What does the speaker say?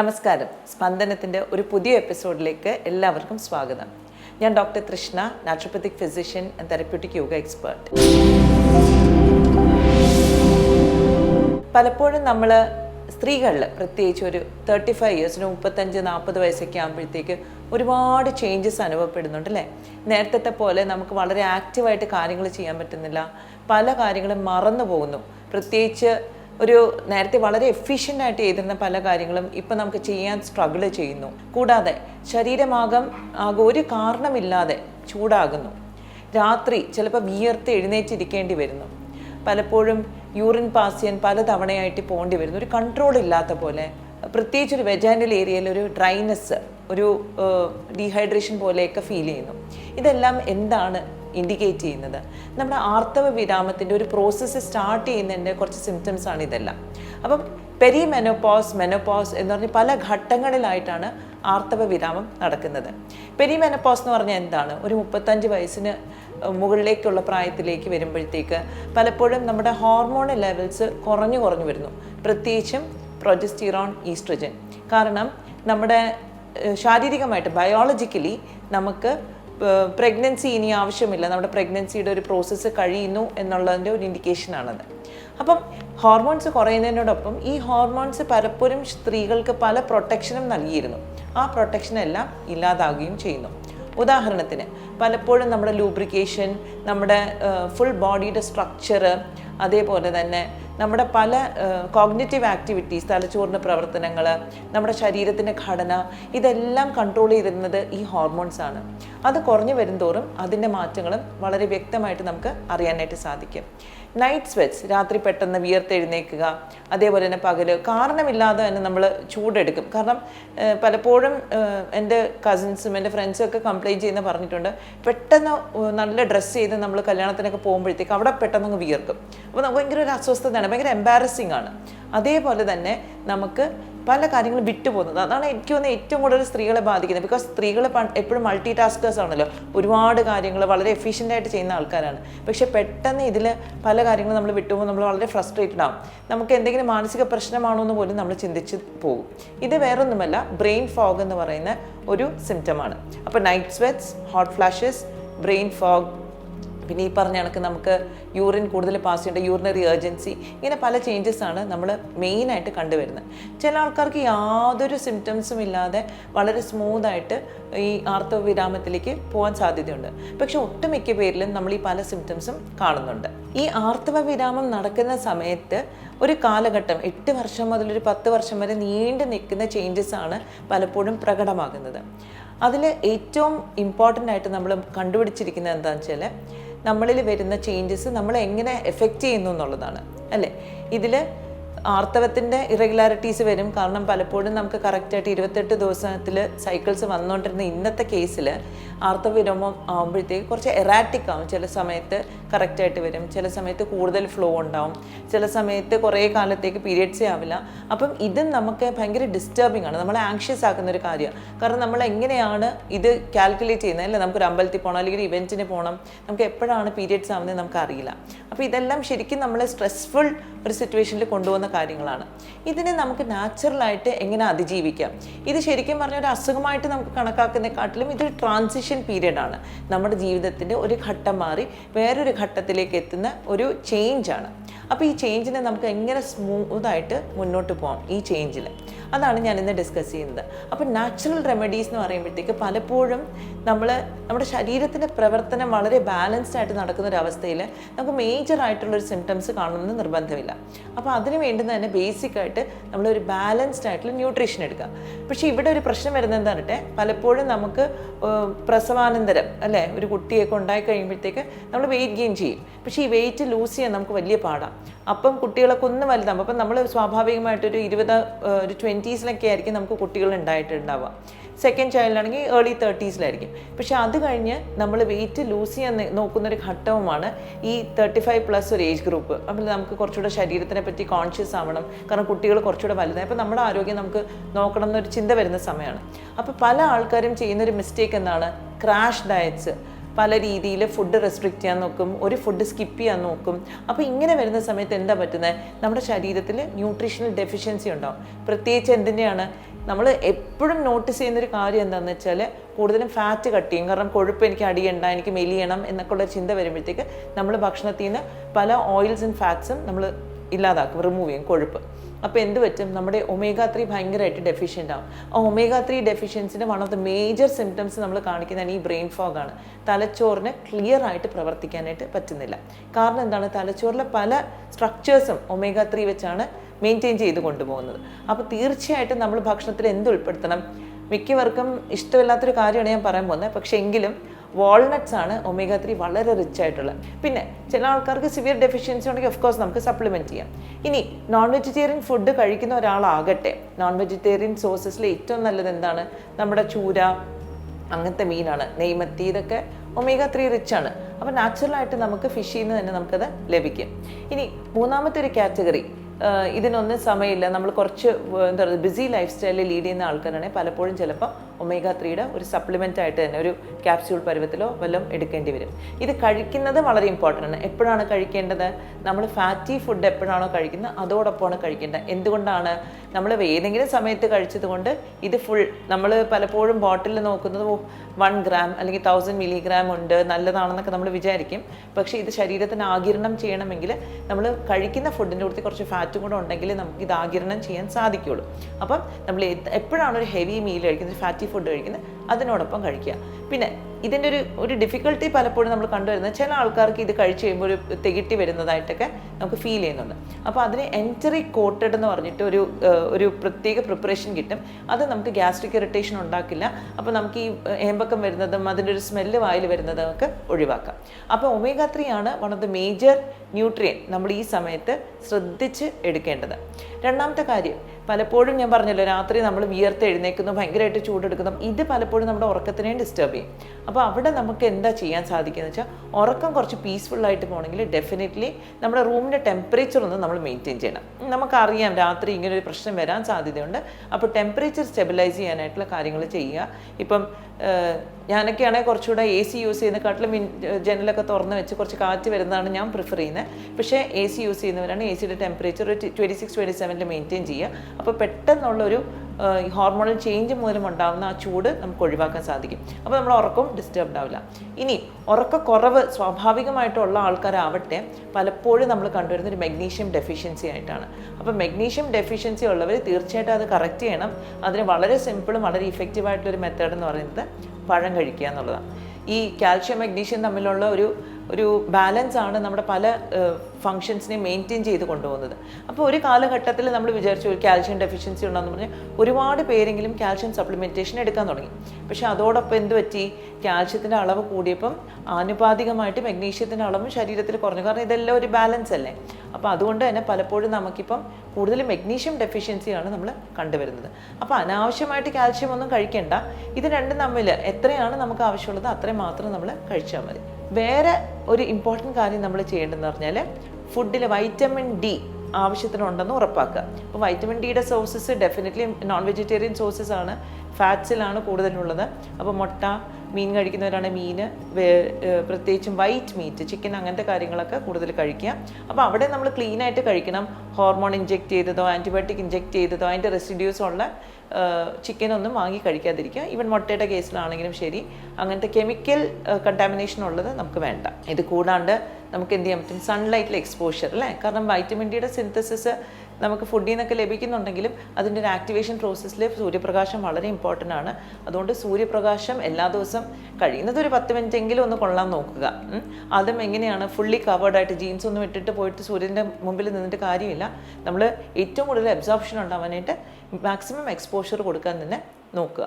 നമസ്കാരം. സ്പന്ദനത്തിന്റെ ഒരു പുതിയ എപ്പിസോഡിലേക്ക് എല്ലാവർക്കും സ്വാഗതം. ഞാൻ doctor Krishna naturopathic physician and therapeutic yoga expert പലപ്പോഴും നമ്മൾ സ്ത്രീകളിൽ പ്രത്യേകിച്ച് ഒരു തേർട്ടി ഫൈവ് ഇയേഴ്സിന് മുപ്പത്തഞ്ച് നാൽപ്പത് വയസ്സൊക്കെ ആകുമ്പോഴത്തേക്ക് ഒരുപാട് ചേഞ്ചസ് അനുഭവപ്പെടുന്നുണ്ട് അല്ലേ? നേരത്തെ പോലെ നമുക്ക് വളരെ ആക്റ്റീവായിട്ട് കാര്യങ്ങൾ ചെയ്യാൻ പറ്റുന്നില്ല. പല കാര്യങ്ങളും മറന്നു പോകുന്നു. പ്രത്യേകിച്ച് ഒരു നേരത്തെ വളരെ എഫിഷ്യന്റ് ആയിട്ട് ചെയ്തിരുന്ന പല കാര്യങ്ങളും ഇപ്പം നമുക്ക് ചെയ്യാൻ സ്ട്രഗിൾ ചെയ്യുന്നു. കൂടാതെ ശരീരമാകം ആകെ ഒരു കാരണമില്ലാതെ ചൂടാകുന്നു. രാത്രി ചിലപ്പോൾ വിയർത്ത് എഴുന്നേറ്റിരിക്കേണ്ടി വരുന്നു. പലപ്പോഴും യൂറിൻ പാസ് ചെയ്യാൻ പല തവണയായിട്ട് പോകേണ്ടി വരുന്നു. ഒരു കൺട്രോൾ ഇല്ലാത്ത പോലെ പ്രത്യേകിച്ച് ഒരു വെജാനൽ ഏരിയയിൽ ഒരു ഡ്രൈനെസ് ഒരു ഡീഹൈഡ്രേഷൻ പോലെയൊക്കെ ഫീൽ ചെയ്യുന്നു. ഇതെല്ലാം എന്താണ് ഇൻഡിക്കേറ്റ് ചെയ്യുന്നത്? നമ്മുടെ ആർത്തവ വിരാമത്തിന്റെ ഒരു പ്രോസസ്സ് സ്റ്റാർട്ട് ചെയ്യുന്നതിന്റെ കുറച്ച് സിംറ്റംസ് ആണ് ഇതെല്ലാം. അപ്പം പെരി മെനോപോസ് മെനോപോസ് എന്ന് പറഞ്ഞ് പല ഘട്ടങ്ങളിലായിട്ടാണ് ആർത്തവ വിരാമം നടക്കുന്നത്. പെരി മെനോപോസ് എന്ന് പറഞ്ഞാൽ എന്താണ്? ഒരു മുപ്പത്തഞ്ച് വയസ്സിന് മുകളിലേക്കുള്ള പ്രായത്തിലേക്ക് വരുമ്പോഴത്തേക്ക് പലപ്പോഴും നമ്മുടെ ഹോർമോൺ ലെവൽസ് കുറഞ്ഞു കുറഞ്ഞു വരുന്നു. പ്രത്യേകിച്ചും പ്രൊജസ്റ്റിറോൺ ഈസ്ട്രജൻ കാരണം നമ്മുടെ ശാരീരികമായിട്ട് ബയോളജിക്കലി നമുക്ക് പ്രഗ്നൻസി ഇനി ആവശ്യമില്ല. നമ്മുടെ പ്രഗ്നൻസിയുടെ ഒരു പ്രോസസ്സ് കഴിയുന്നു എന്നുള്ളതിന്റെ ഒരു ഇൻഡിക്കേഷനാണത് അപ്പം ഹോർമോൺസ് കുറയുന്നതിനോടൊപ്പം ഈ ഹോർമോൺസ് പലപ്പോഴും സ്ത്രീകൾക്ക് പല പ്രൊട്ടക്ഷനും നൽകിയിരുന്നു. ആ പ്രൊട്ടക്ഷനെല്ലാം ഇല്ലാതാകുകയും ചെയ്യുന്നു. ഉദാഹരണത്തിന് പലപ്പോഴും നമ്മുടെ ലൂബ്രിക്കേഷൻ നമ്മുടെ ഫുൾ ബോഡിയുടെ സ്ട്രക്ചർ അതേപോലെ തന്നെ നമ്മുടെ പല കോഗ്നേറ്റീവ് ആക്ടിവിറ്റീസ് തലച്ചോറിന്റെ പ്രവർത്തനങ്ങൾ നമ്മുടെ ശരീരത്തിന്റെ ഘടന ഇതെല്ലാം കൺട്രോൾ ചെയ്തിരുന്നത് ഈ ഹോർമോൺസ് ആണ്. അത് കുറഞ്ഞു വരുംതോറും അതിന്റെ മാറ്റങ്ങളും വളരെ വ്യക്തമായിട്ട് നമുക്ക് അറിയാനായിട്ട് സാധിക്കും. നൈറ്റ് സ്വെറ്റ്സ് രാത്രി പെട്ടെന്ന് വിയർത്തെഴുന്നേക്കുക. അതേപോലെ തന്നെ പകൽ കാരണമില്ലാതെ തന്നെ നമ്മൾ ചൂടെടുക്കും. കാരണം പലപ്പോഴും എന്റെ കസിൻസും എന്റെ ഫ്രണ്ട്സും ഒക്കെ കംപ്ലയിന്റ് ചെയ്യുന്ന പറഞ്ഞിട്ടുണ്ട്. പെട്ടെന്ന് നല്ല ഡ്രസ്സ് ചെയ്ത് നമ്മൾ കല്യാണത്തിനൊക്കെ പോകുമ്പോഴത്തേക്ക് അവിടെ പെട്ടെന്ന് അങ്ങ് വിയർക്കും. അപ്പോൾ നമുക്ക് ഭയങ്കര ഒരു അസ്വസ്ഥതയാണ്. ഭയങ്കര എംബാരസിങ് ആണ്. അതേപോലെ തന്നെ നമുക്ക് പല കാര്യങ്ങളും വിട്ടുപോകുന്നത്. അതാണ് എനിക്ക് തോന്നുന്നത് ഏറ്റവും കൂടുതൽ സ്ത്രീകളെ ബാധിക്കുന്നത്. ബിക്കോസ് സ്ത്രീകൾ എപ്പോഴും മൾട്ടി ടാസ്കേഴ്സ് ആണല്ലോ. ഒരുപാട് കാര്യങ്ങൾ വളരെ എഫിഷ്യന്റ് ആയിട്ട് ചെയ്യുന്ന ആൾക്കാരാണ്. പക്ഷെ പെട്ടെന്ന് ഇതിൽ പല കാര്യങ്ങളും നമ്മൾ വിട്ടുപോകുമ്പോൾ നമ്മൾ വളരെ ഫ്രസ്ട്രേറ്റഡ് ആവും. നമുക്ക് എന്തെങ്കിലും മാനസിക പ്രശ്നമാണോ എന്ന് പോലും നമ്മൾ ചിന്തിച്ച് പോകും. ഇത് വേറൊന്നുമല്ല ബ്രെയിൻ ഫോഗ് എന്ന് പറയുന്ന ഒരു സിംറ്റമാണ് അപ്പോൾ night sweats hot flashes brain fog പിന്നെ ഈ പറഞ്ഞ കണക്ക് നമുക്ക് യൂറിൻ കൂടുതൽ പാസ് ചെയ്യേണ്ട യൂറിനറി ഏർജൻസി ഇങ്ങനെ പല ചേഞ്ചസാണ് നമ്മൾ മെയിനായിട്ട് കണ്ടുവരുന്നത്. ചില ആൾക്കാർക്ക് യാതൊരു സിംറ്റംസും ഇല്ലാതെ വളരെ സ്മൂത്തായിട്ട് ഈ ആർത്തവ വിരാമത്തിലേക്ക് പോകാൻ സാധ്യതയുണ്ട്. പക്ഷെ ഒട്ടുമിക്ക പേരിലും നമ്മൾ ഈ പല സിംറ്റംസും കാണുന്നുണ്ട്. ഈ ആർത്തവ വിരാമം നടക്കുന്ന സമയത്ത് ഒരു കാലഘട്ടം എട്ട് വർഷം മുതൽ ഒരു പത്ത് വർഷം വരെ നീണ്ടു നിൽക്കുന്ന ചേഞ്ചസ് ആണ് പലപ്പോഴും പ്രകടമാകുന്നത്. അതിൽ ഏറ്റവും ഇമ്പോർട്ടന്റ് ആയിട്ട് നമ്മൾ കണ്ടുപിടിച്ചിരിക്കുന്നത് എന്താണെന്ന് വെച്ചാൽ നമ്മളിൽ വരുന്ന ചേഞ്ചസ് നമ്മളെ എങ്ങനെ എഫക്റ്റ് ചെയ്യുന്നു എന്നുള്ളതാണ്. അല്ലേ? ഇതിൽ ആർത്തവത്തിന്റെ ഇറഗുലാരിറ്റീസ് വരും. കാരണം പലപ്പോഴും നമുക്ക് കറക്റ്റായിട്ട് ഇരുപത്തെട്ട് ദിവസത്തിൽ സൈക്കിൾസ് വന്നുകൊണ്ടിരുന്ന ഇന്നത്തെ കേസിൽ ആർത്തവ വിരമം ആകുമ്പോഴത്തേക്ക് കുറച്ച് എറാറ്റിക് ആവും. ചില സമയത്ത് കറക്റ്റായിട്ട് വരും. ചില സമയത്ത് കൂടുതൽ ഫ്ലോ ഉണ്ടാവും. ചില സമയത്ത് കുറേ കാലത്തേക്ക് പീരിയഡ്സേ ആവില്ല. അപ്പം ഇതും നമുക്ക് ഭയങ്കര ഡിസ്റ്റർബിംഗ് ആണ്. നമ്മളെ ആങ്ഷ്യസ് ആക്കുന്ന ഒരു കാര്യമാണ് കാരണം നമ്മൾ എങ്ങനെയാണ് ഇത് കാൽക്കുലേറ്റ് ചെയ്യുന്നത്? അല്ലേ? നമുക്കൊരു അമ്പലത്തിൽ പോകണം അല്ലെങ്കിൽ ഒരു ഇവന്റിന് പോകണം നമുക്ക് എപ്പോഴാണ് പീരിയഡ്സ് ആവുന്നത് നമുക്ക് അറിയില്ല അപ്പോൾ ഇതെല്ലാം ശരിക്കും നമ്മളെ സ്ട്രെസ്ഫുൾ ഒരു സിറ്റുവേഷനിൽ കൊണ്ടുപോകുന്ന കാര്യങ്ങളാണ്. ഇതിനെ നമുക്ക് നാച്ചുറലായിട്ട് എങ്ങനെ അതിജീവിക്കാം? ഇത് ശരിക്കും പറഞ്ഞ ഒരു അസുഖമായിട്ട് നമുക്ക് കണക്കാക്കുന്നതിനെക്കാട്ടിലും ഇതൊരു ട്രാൻസിഷൻ പീരീഡാണ് നമ്മുടെ ജീവിതത്തിന്റെ ഒരു ഘട്ടം മാറി വേറൊരു ഘട്ടത്തിലേക്ക് എത്തുന്ന ഒരു ചേഞ്ചാണ് അപ്പോൾ ഈ ചേഞ്ചിനെ നമുക്ക് എങ്ങനെ സ്മൂത്തായിട്ട് മുന്നോട്ട് പോകാം ഈ ചേഞ്ചിൽ അതാണ് ഞാൻ ഇന്ന് ഡിസ്കസ് ചെയ്യുന്നത്. അപ്പോൾ നാച്ചുറൽ റെമഡീസ് എന്ന് പറയുമ്പോഴത്തേക്ക് പലപ്പോഴും നമ്മൾ നമ്മുടെ ശരീരത്തിന്റെ പ്രവർത്തനം വളരെ ബാലൻസ്ഡ് ആയിട്ട് നടക്കുന്ന ഒരു അവസ്ഥയിൽ നമുക്ക് മേജർ ആയിട്ടുള്ളൊരു സിംറ്റംസ് കാണണമെന്ന് നിർബന്ധമില്ല. അപ്പോൾ അതിന് വേണ്ടുന്ന തന്നെ ബേസിക് ആയിട്ട് നമ്മളൊരു ബാലൻസ്ഡ് ആയിട്ടുള്ള ന്യൂട്രീഷൻ എടുക്കുക. പക്ഷേ ഇവിടെ ഒരു പ്രശ്നം വരുന്നത് എന്താണെട്ടെ പലപ്പോഴും നമുക്ക് പ്രസവാനന്തരം അല്ലേ? ഒരു കുട്ടിയൊക്കെ ഉണ്ടായി കഴിയുമ്പോഴത്തേക്ക് നമ്മൾ വെയിറ്റ് ഗെയിൻ ചെയ്യും. പക്ഷേ ഈ വെയിറ്റ് ലൂസ് ചെയ്യാൻ നമുക്ക് വലിയ പാടാണ് അപ്പം കുട്ടികളൊക്കെ ഒന്ന് വലുതാകും അപ്പം നമ്മൾ സ്വാഭാവികമായിട്ടൊരു ഇരുപത് ഒരു ഒരു ട്വന്റീസിലൊക്കെ ആയിരിക്കും നമുക്ക് കുട്ടികൾ ഉണ്ടായിട്ടുണ്ടാവുക സെക്കൻഡ് ചൈൽഡാണെങ്കിൽ ഏർലി തേർട്ടീസിലായിരിക്കും പക്ഷെ അത് കഴിഞ്ഞ് നമ്മൾ വെയിറ്റ് ലൂസ് ചെയ്യാൻ നോക്കുന്നൊരു ഘട്ടവുമാണ് ഈ തേർട്ടി ഫൈവ് പ്ലസ് ഒരു ഏജ് ഗ്രൂപ്പ് അപ്പോൾ നമുക്ക് കുറച്ചുകൂടെ ശരീരത്തിനെ പറ്റി കോൺഷ്യസ് ആവണം. കാരണം കുട്ടികൾ കുറച്ചുകൂടെ വലുതായി. അപ്പോൾ നമ്മുടെ ആരോഗ്യം നമുക്ക് നോക്കണം എന്നൊരു ചിന്ത വരുന്ന സമയമാണ്. അപ്പോൾ പല ആൾക്കാരും ചെയ്യുന്നൊരു മിസ്റ്റേക്ക് എന്താണ്? ക്രാഷ് ഡയറ്റ്സ് പല രീതിയിൽ ഫുഡ് റെസ്ട്രിക്റ്റ് ചെയ്യാൻ നോക്കും ഒരു ഫുഡ് സ്കിപ്പ് ചെയ്യാൻ നോക്കും. അപ്പോൾ ഇങ്ങനെ വരുന്ന സമയത്ത് എന്താ പറ്റുന്നത് നമ്മുടെ ശരീരത്തിൽ ന്യൂട്രീഷണൽ ഡെഫിഷ്യൻസി ഉണ്ടാവും. പ്രത്യേകിച്ച് എന്തിന്റെയാണ് നമ്മൾ എപ്പോഴും നോട്ടീസ് ചെയ്യുന്നൊരു കാര്യം എന്താണെന്ന് വെച്ചാൽ കൂടുതലും ഫാറ്റ് കട്ട് ചെയ്യും. കാരണം കൊഴുപ്പ് എനിക്ക് അടിയണ്ട എനിക്ക് മെലിയണം എന്നൊക്കെ ഉള്ള ചിന്ത വരുമ്പോഴത്തേക്ക് നമ്മൾ ഭക്ഷണത്തിൽ നിന്ന് പല ഓയിൽസും ഫാറ്റ്സും നമ്മൾ ഇല്ലാതാക്കും റിമൂവ് ചെയ്യും കൊഴുപ്പ്. അപ്പോൾ എന്ത് പറ്റും? നമ്മുടെ ഒമേഗ ത്രീ ഭയങ്കരമായിട്ട് ഡെഫിഷ്യന്റ് ആവും. ആ omega three ഡെഫിഷ്യൻസിന്റെ one of the major symptoms നമ്മൾ കാണിക്കുന്നതാണ് ഈ ബ്രെയിൻ ഫോഗ് ആണ്. തലച്ചോറിന് ക്ലിയർ ആയിട്ട് പ്രവർത്തിക്കാനായിട്ട് പറ്റുന്നില്ല. കാരണം എന്താണ്? തലച്ചോറിലെ പല സ്ട്രക്ചേഴ്സും ഒമേഗ ത്രീ വെച്ചാണ് മെയിന്റെയിൻ ചെയ്ത് കൊണ്ടുപോകുന്നത്. അപ്പോൾ തീർച്ചയായിട്ടും നമ്മൾ ഭക്ഷണത്തിൽ എന്ത് ഉൾപ്പെടുത്തണം? മിക്കവർക്കും ഇഷ്ടമില്ലാത്തൊരു കാര്യമാണ് ഞാൻ പറയാൻ പോകുന്നത്. പക്ഷേ എങ്കിലും വാൾനട്ട്സ് ആണ് ഒമേഗ ത്രീ വളരെ റിച്ച് ആയിട്ടുള്ളത്. പിന്നെ ചില ആൾക്കാർക്ക് സിവിയർ ഡെഫിഷ്യൻസി ഉണ്ടെങ്കിൽ ഓഫ് കോഴ്സ് നമുക്ക് സപ്ലിമെന്റ് ചെയ്യാം. ഇനി നോൺ വെജിറ്റേറിയൻ ഫുഡ് കഴിക്കുന്ന ഒരാളാകട്ടെ. നോൺ വെജിറ്റേറിയൻ സോഴ്സസിൽ ഏറ്റവും നല്ലത് എന്താണ്? നമ്മുടെ ചൂര അങ്ങനത്തെ മീനാണ്. നെയ്മത്തി ഇതൊക്കെ ഒമേഗ ത്രീ റിച്ച് ആണ്. അപ്പോൾ നാച്ചുറലായിട്ട് നമുക്ക് ഫിഷിൽ നിന്ന് തന്നെ നമുക്കത് ലഭിക്കും. ഇനി മൂന്നാമത്തെ ഒരു കാറ്റഗറി ഇതിനൊന്നും സമയമില്ല. നമ്മൾ കുറച്ച് എന്താ പറയുക ബിസി ലൈഫ് സ്റ്റൈലിൽ ലീഡ് ചെയ്യുന്ന ആൾക്കാരാണെങ്കിൽ പലപ്പോഴും ചിലപ്പോൾ ഒമേഗ ത്രീയുടെ ഒരു സപ്ലിമെന്റ് ആയിട്ട് തന്നെ ഒരു ക്യാപ്സ്യൂൾ പരുവത്തിലോ വല്ലതും എടുക്കേണ്ടി വരും. ഇത് കഴിക്കുന്നത് വളരെ ഇമ്പോർട്ടന്റ് ആണ്. എപ്പോഴാണ് കഴിക്കേണ്ടത്? നമ്മൾ ഫാറ്റി ഫുഡ് എപ്പോഴാണോ കഴിക്കുന്നത്? അതോടൊപ്പമാണ് കഴിക്കേണ്ടത്. എന്തുകൊണ്ടാണ്? നമ്മൾ ഏതെങ്കിലും സമയത്ത് കഴിച്ചതുകൊണ്ട് ഇത് ഫുൾ നമ്മൾ പലപ്പോഴും ബോട്ടിൽ നോക്കുന്നത് വൺ ഗ്രാം അല്ലെങ്കിൽ തൗസൻഡ് മില്ലിഗ്രാം ഉണ്ട് നല്ലതാണെന്നൊക്കെ നമ്മൾ വിചാരിക്കും. പക്ഷേ ഇത് ശരീരത്തിന് ആകിരണം ചെയ്യണമെങ്കിൽ നമ്മൾ കഴിക്കുന്ന ഫുഡിന്റെ കൂടെ കുറച്ച് ഫാറ്റും കൂടെ ഉണ്ടെങ്കിൽ നമുക്ക് ഇത് ആകിരണം ചെയ്യാൻ സാധിക്കുള്ളൂ അപ്പം നമ്മൾ എപ്പോഴാണ് ഒരു ഹെവി മീൽ കഴിക്കുന്നത്? ഫാറ്റി ഫുഡ് കഴിക്കുന്നത് അതിനോടൊപ്പം കഴിക്കുക. പിന്നെ ഇതിന്റെ ഒരു ഒരു ഡിഫിക്കൽട്ടി പലപ്പോഴും നമ്മൾ കണ്ടുവരുന്നത് ചില ആൾക്കാർക്ക് ഇത് കഴിച്ച് കഴിയുമ്പോൾ ഒരു തികട്ടി വരുന്നതായിട്ടൊക്കെ നമുക്ക് ഫീൽ ചെയ്യുന്നുണ്ട്. അപ്പോൾ അതിന് എന്ററി കോട്ടഡ് എന്ന് പറഞ്ഞിട്ട് ഒരു ഒരു പ്രത്യേക പ്രിപ്പറേഷൻ കിട്ടും. അത് നമുക്ക് ഗ്യാസ്ട്രിക് ഇറിറ്റേഷൻ ഉണ്ടാക്കില്ല. അപ്പോൾ നമുക്ക് ഈ ഏമ്പക്കം വരുന്നതും അതിന്റെ ഒരു സ്മെല്ല് വായിൽ വരുന്നതും ഒക്കെ ഒഴിവാക്കാം. അപ്പോൾ ഒമേഗ ത്രീ ആണ് one of the major nutrient നമ്മൾ ഈ സമയത്ത് ശ്രദ്ധിച്ച് എടുക്കേണ്ടത്. രണ്ടാമത്തെ കാര്യം പലപ്പോഴും ഞാൻ പറഞ്ഞല്ലോ രാത്രി നമ്മൾ വിയർത്ത് എഴുന്നേക്കുന്നു ഭയങ്കരമായിട്ട് ചൂടെടുക്കുന്നു. ഇത് പലപ്പോഴും നമ്മുടെ ഉറക്കത്തിനെയും ഡിസ്റ്റർബ് ചെയ്യും. അപ്പോൾ അവിടെ നമുക്ക് എന്താ ചെയ്യാൻ സാധിക്കുക എന്ന് വെച്ചാൽ ഉറക്കം കുറച്ച് പീസ്ഫുൾ ആയിട്ട് പോകണമെങ്കിൽ ഡെഫിനറ്റ്ലി നമ്മുടെ റൂമിന്റെ ടെമ്പറേച്ചർ ഒന്ന് നമ്മൾ മെയിന്റെയിൻ ചെയ്യണം. നമുക്കറിയാം രാത്രി ഇങ്ങനെ ഒരു പ്രശ്നം വരാൻ സാധ്യതയുണ്ട്. അപ്പോൾ ടെമ്പറേച്ചർ സ്റ്റെബിലൈസ് ചെയ്യാനായിട്ടുള്ള കാര്യങ്ങൾ ചെയ്യുക. ഇപ്പം ഞാനൊക്കെയാണെങ്കിൽ കുറച്ചുകൂടെ എ സി യൂസ് ചെയ്യുന്നതിനെക്കാട്ടിലും ജനലൊക്കെ തുറന്ന് വെച്ച് കുറച്ച് കാറ്റ് വരുന്നതാണ് ഞാൻ പ്രിഫർ ചെയ്യുന്നത് പക്ഷേ എ സി യൂസ് ചെയ്യുന്നവരാണ് എ സിയുടെ ടെമ്പറേച്ചർ ട്വന്റി സിക്സ് ട്വന്റി സെവനിൽ മെയിന്റെയിൻ ചെയ്യുക. അപ്പോൾ പെട്ടെന്നുള്ളൊരു ഹോർമോണൽ ചേഞ്ച് മൂലം ഉണ്ടാകുന്ന ആ ചൂട് നമുക്ക് ഒഴിവാക്കാൻ സാധിക്കും. അപ്പോൾ നമ്മൾ ഉറക്കം ഡിസ്റ്റർബ്ഡ് ആവില്ല. ഇനി ഉറക്കക്കുറവ് സ്വാഭാവികമായിട്ടുള്ള ആൾക്കാരാവട്ടെ പലപ്പോഴും നമ്മൾ കണ്ടുവരുന്ന ഒരു മെഗ്നീഷ്യം ഡെഫിഷ്യൻസി ആയിട്ടാണ്. അപ്പോൾ മെഗ്നീഷ്യം ഡെഫിഷ്യൻസി ഉള്ളവർ തീർച്ചയായിട്ടും അത് കറക്റ്റ് ചെയ്യണം. അതിന് വളരെ സിമ്പിളും വളരെ ഇഫക്റ്റീവ് ആയിട്ടുള്ളൊരു മെത്തേഡ് എന്ന് പറയുന്നത് പഴം കഴിക്കുക എന്നുള്ളതാണ്. ഈ കാൽഷ്യം മഗ്നീഷ്യം തമ്മിലുള്ള ഒരു ഒരു ബാലൻസ് ആണ് നമ്മുടെ പല ഫങ്ഷൻസിനെ മെയിന്റെയിൻ ചെയ്ത് കൊണ്ടുപോകുന്നത്. അപ്പോൾ ഒരു കാലഘട്ടത്തിൽ നമ്മൾ വിചാരിച്ചു ഒരു കാൽഷ്യം ഡെഫിഷ്യൻസി ഉണ്ടെന്ന് പറഞ്ഞ് ഒരുപാട് പേരെങ്കിലും കാൽഷ്യം സപ്ലിമെന്റേഷൻ എടുക്കാൻ തുടങ്ങി. പക്ഷെ അതോടൊപ്പം എന്ത് പറ്റി? കാൽഷ്യത്തിന്റെ അളവ് കൂടിയപ്പം ആനുപാതികമായിട്ട് മഗ്നീഷ്യത്തിന്റെ അളവും ശരീരത്തിൽ കുറഞ്ഞു. കാരണം ഇതെല്ലാം ഒരു ബാലൻസ് അല്ലേ? അപ്പോൾ അതുകൊണ്ട് തന്നെ പലപ്പോഴും നമുക്കിപ്പം കൂടുതൽ മെഗ്നീഷ്യം ഡെഫിഷ്യൻസിയാണ് നമ്മൾ കണ്ടുവരുന്നത്. അപ്പോൾ അനാവശ്യമായിട്ട് കാൽഷ്യം ഒന്നും കഴിക്കേണ്ട. ഇത് രണ്ടും തമ്മിൽ എത്രയാണ് നമുക്ക് ആവശ്യമുള്ളത് അത്രയും മാത്രം നമ്മൾ കഴിച്ചാൽ മതി. വേറെ ഒരു ഇമ്പോർട്ടന്റ് കാര്യം നമ്മൾ ചെയ്യേണ്ടതെന്ന് പറഞ്ഞാൽ ഫുഡിൽ വൈറ്റമിൻ ഡി ആവശ്യത്തിനുണ്ടെന്ന് ഉറപ്പാക്കുക. അപ്പോൾ വൈറ്റമിൻ ഡിയുടെ sources definitely non vegetarian sources ആണ്. ഫാറ്റ്സിലാണ് കൂടുതലുള്ളത്. അപ്പോൾ മുട്ട മീൻ കഴിക്കുന്നവരാണ് മീൻ പ്രത്യേകിച്ചും വൈറ്റ് മീറ്റ് ചിക്കൻ അങ്ങനത്തെ കാര്യങ്ങളൊക്കെ കൂടുതൽ കഴിക്കുക. അപ്പോൾ അവിടെ നമ്മൾ ക്ലീൻ ആയിട്ട് കഴിക്കണം. ഹോർമോൺ ഇഞ്ചെക്ട് ചെയ്തതോ ആന്റിബയോട്ടിക് ഇഞ്ചെക്ട് ചെയ്തതോ അതിന്റെ റെസിഡ്യൂസ് ഉള്ള ചിക്കൻ ഒന്നും വാങ്ങി കഴിക്കാതിരിക്കുക. ഈവൻ മുട്ടയുടെ കേസിലാണെങ്കിലും ശരി. അങ്ങനത്തെ കെമിക്കൽ കണ്ടാമിനേഷൻ ഉള്ളത് നമുക്ക് വേണ്ട. ഇത് കൂടാണ്ട് നമുക്ക് എന്ത് ചെയ്യാൻ പറ്റും? സൺലൈറ്റിലെ എക്സ്പോഷ്യർ അല്ലേ? കാരണം വൈറ്റമിൻ ഡിയുടെ സിന്തസിസ് നമുക്ക് ഫുഡിൽ നിന്നൊക്കെ ലഭിക്കുന്നുണ്ടെങ്കിലും അതിന്റെ ഒരു ആക്ടിവേഷൻ പ്രോസസ്സിൽ സൂര്യപ്രകാശം വളരെ ഇമ്പോർട്ടന്റ് ആണ്. അതുകൊണ്ട് സൂര്യപ്രകാശം എല്ലാ ദിവസം കഴിയുന്നത് ഒരു പത്ത് മിനിറ്റ് എങ്കിലും ഒന്ന് കൊള്ളാൻ നോക്കുക. അതും എങ്ങനെയാണ്? ഫുള്ളി കവേർഡ് ആയിട്ട് ജീൻസ് ഒന്നും ഇട്ടിട്ട് പോയിട്ട് സൂര്യന്റെ മുമ്പിൽ നിന്നിട്ട് കാര്യമില്ല. നമ്മൾ ഏറ്റവും കൂടുതൽ അബ്സോർപ്ഷൻ ഉണ്ടാവാനായിട്ട് മാക്സിമം എക്സ്പോഷർ കൊടുക്കാൻ തന്നെ നോക്കുക.